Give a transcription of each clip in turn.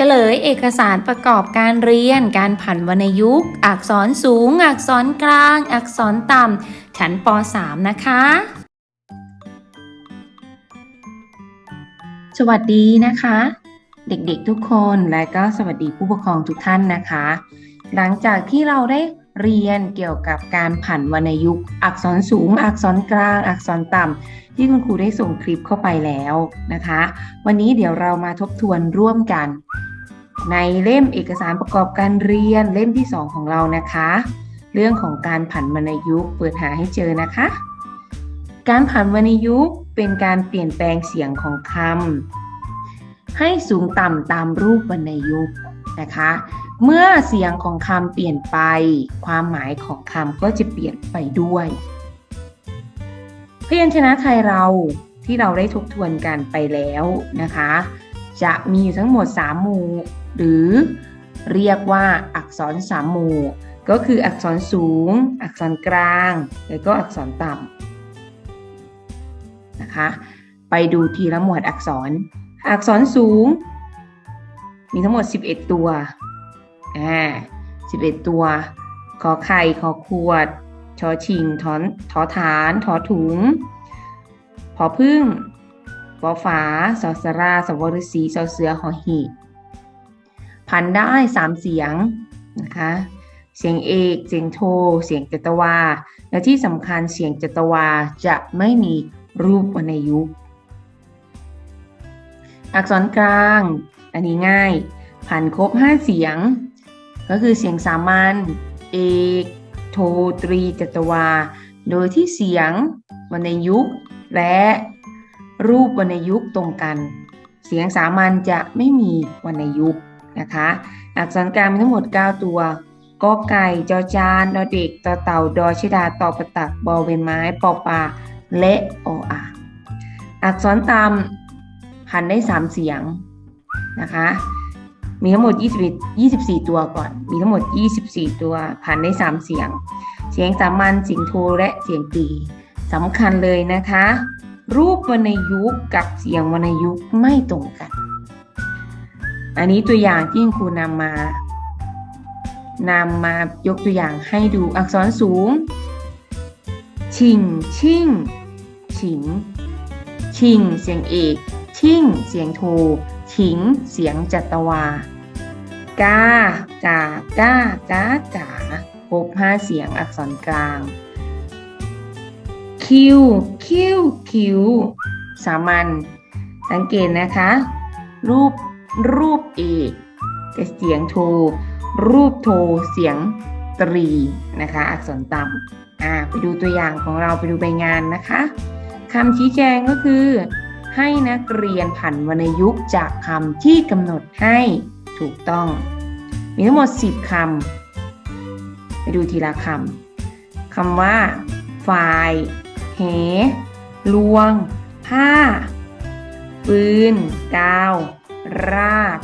เฉลยเอกสารประกอบการเรียน การผันวรรณยุกต์ อักษรสูง อักษรกลาง อักษรต่ำ ชั้นป .3 นะคะ สวัสดีนะคะ เด็กๆทุกคนและก็สวัสดีผู้ปกครองทุกท่านนะคะ หลังจากที่เราได้เรียนเกี่ยวกับการผันวรรณยุกต์ อักษรสูง อักษรกลาง อักษรต่ำ ที่คุณครูได้ส่งคลิปเข้าไปแล้วนะคะ วันนี้เดี๋ยวเรามาทบทวนร่วมกัน ในเล่มเอกสารประกอบการเรียนเล่มที่ 2 ของเรานะคะ เรื่องของการผันวรรณยุกต์เปิดหาให้เจอนะคะ การผันวรรณยุกต์เป็นการเปลี่ยนแปลงเสียงของคำให้สูงต่ำตามรูปวรรณยุกต์นะคะ เมื่อเสียงของคำเปลี่ยนไป ความหมายของคำก็จะเปลี่ยนไปด้วย พยัญชนะไทยเราที่เราได้ทบทวนกันไปแล้วนะคะ จะมีอยู่ทั้งหมด 3 หมู่ หรือเรียกว่าอักษรสามหมู่ ก็คืออักษรสูง อักษรกลาง แล้วก็อักษรต่ำนะคะ ไปดูทีละหมวดอักษร อักษรสูง มีทั้งหมด 11 ตัวอ่า11 ตัวขอไข่ขอขวดชอชิงทอนทอฐานทอถุง พอพึ่งปอฝาสอสราสวรสีสอเสือหอหีบ พันได้ 3 เสียงนะคะ เสียงเอก เสียงโท เสียงจตวา และที่สำคัญเสียงจตวาจะไม่มีรูปวรรณยุกต์ อักษรกลาง อันนี้ง่าย ผันครบ 5 เสียง ก็คือเสียงสามัญ เอก โท ตรีจตวา โดยที่เสียงวรรณยุกต์และรูปวรรณยุกต์ตรงกัน เสียงสามัญจะไม่มีวรรณยุกต์ นะคะ อักษรกลางมีทั้งหมด 9 ตัวกอไก่จอจานดอเด็กตอเต่าดอชดาตอประตักบอเวไม้ปอปลาและออ่างอักษรตามพันได้ 3 เสียงนะคะ มีทั้งหมด21 24 ตัวก่อน มีทั้งหมด 24 ตัวพันได้ 3 เสียง เสียงสามัญเสียงโทและเสียงตีสำคัญเลยนะคะ รูปวรรณยุกต์กับเสียงวรรณยุกต์ไม่ตรงกัน อันนี้ตัวอย่างที่ครูนำมานำมายกตัวอย่างให้ดูอักษรสูง ชิง ชิ่ง ฉิง ชิง เสียงเอก ชิ่ง เสียงโทฉิง เสียงจัตวา กากากากากาครบห้าเสียงอักษรกลาง คิว คิว คิว สามัญ สังเกตนะคะ รูป รูปเอกจะเสียงโท รูปโท เสียงตรีนะคะ อักษรต่ำอ่าไปดูตัวอย่างของเราไปดูใบงานนะคะคำชี้แจงก็คือ ให้นักเรียนผันวรรณยุกต์จากคำที่กำหนดให้ถูกต้อง มีทั้งหมด 10คำไปดูทีละคำคำว่าฝ่ายเหลวง ผ้า ปืน กาว ราด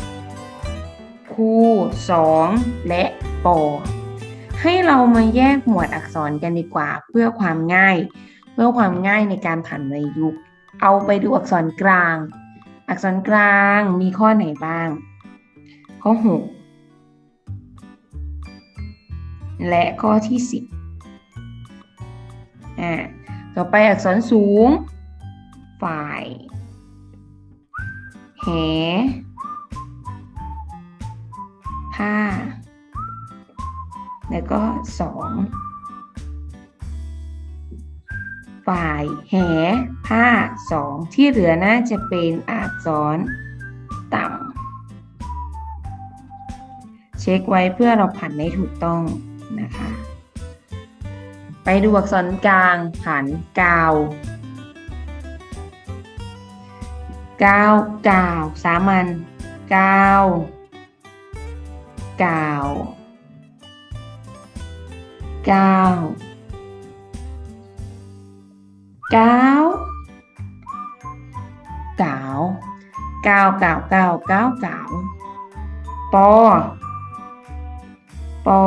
คู่สองและปอให้เรามาแยกหมวดอักษรกันดีกว่า เพื่อความง่าย เพื่อความง่ายในการผันวรรยุกเอาไปดูอักษรกลาง อักษรกลางมีข้อไหนบ้าง ข้อ 6 และข้อที่ 10อ่าต่อไปอักษรสูง ฝ่าย แห ผ้า แล้วก็สองฝ่ายแห ผ้าสองที่เหลือน่าจะเป็นอักษรต่ำเช็คไว้เพื่อเราผันได้ถูกต้องนะคะ ไปดูอักษรกลางผันกาว กาวกาวสามัญกาวกาวกาวกาวกาวกาวกาวกาวกาวกาวปอปอ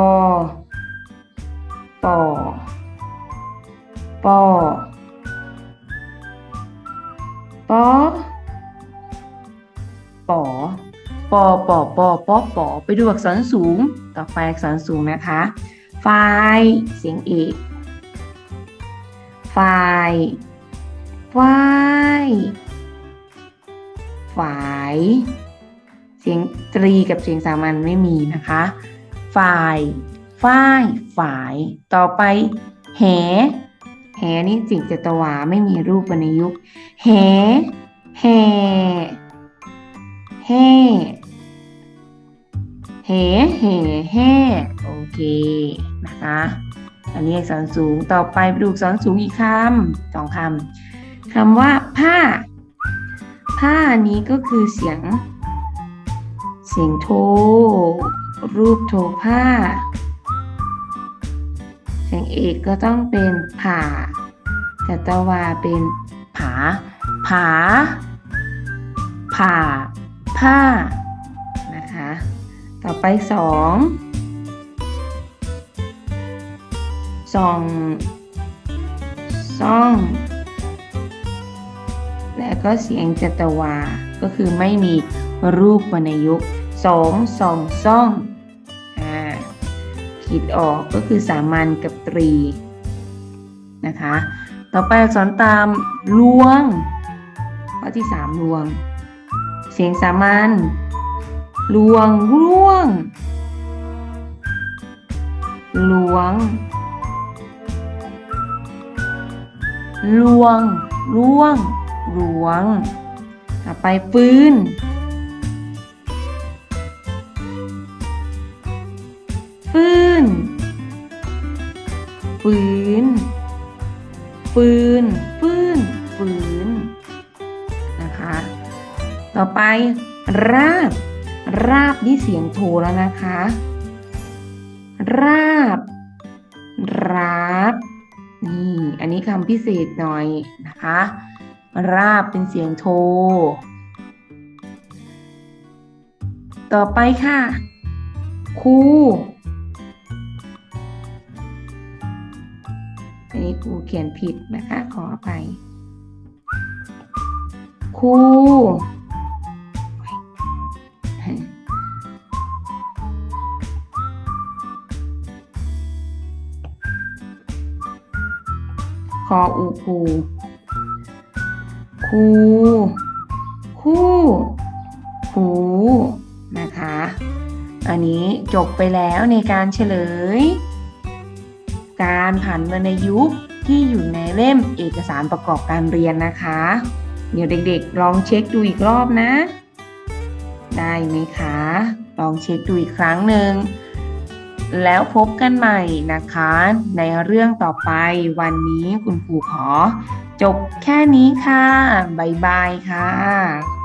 ปอปอปอ ปอปอปอปอปอปอไปดูอักษรสูง ต่อไปอักษรสูงนะคะไฟเสียงเอกไฟไฟฝายเสียงตรีกับเสียงสามัญไม่มีนะคะฝ่ายฝ้ายฝาย ต่อไป แห แหนี่จิกจตวาไม่มีรูปวรรณยุกต์แห แห แห่แห่แห่แห่โอเคนะคะอันนี้อักษรสูงต่อไปไปดูอักษรสูงอีกคำสองคำคำว่าผ้า ผ้านี้ก็คือเสียง เสียงโท รูปโทผ้า เสียงเอกก็ต้องเป็นผ่าจัตะวาเป็นผา ผา ผ่า ผ้านะคะ ต่อไปสองส่องซ่อง และก็เสียงจัตวา ก็คือไม่มีรูปวรรณยุกต์สองส่องซ่องอ่าคิดออกก็คือสามัญกับตรีนะคะ ต่อไปอักษรตามลวงข้อที่สามลวง สียงสามัญลวงร่วง หลวงลวงร่วงหลวง ต่อไปฟืนฟืนฝืนฟืนฟืนฝืนน ต่อไป ราบ ราบนี่เสียงโทแล้วนะคะ ราบ ราบ นี่ อันนี้คำพิเศษหน่อยนะคะ ราบเป็นเสียงโท ต่อไปค่ะคูอันนี้ครูเขียนผิดนะคะ ขออภัยคู คออูคู คู คู่หูนะคะ อันนี้จบไปแล้วในการเฉลย การผันวรรณยุกต์ที่อยู่ในเล่มเอกสารประกอบการเรียนนะคะ เดี๋ยวเด็กๆ ลองเช็คดูอีกรอบนะ ได้ไหมคะ ลองเช็คดูอีกครั้งหนึ่ง แล้วพบกันใหม่นะคะ ในเรื่องต่อไปวันนี้คุณครูขอ จบแค่นี้ค่ะ บ๊ายบายค่ะ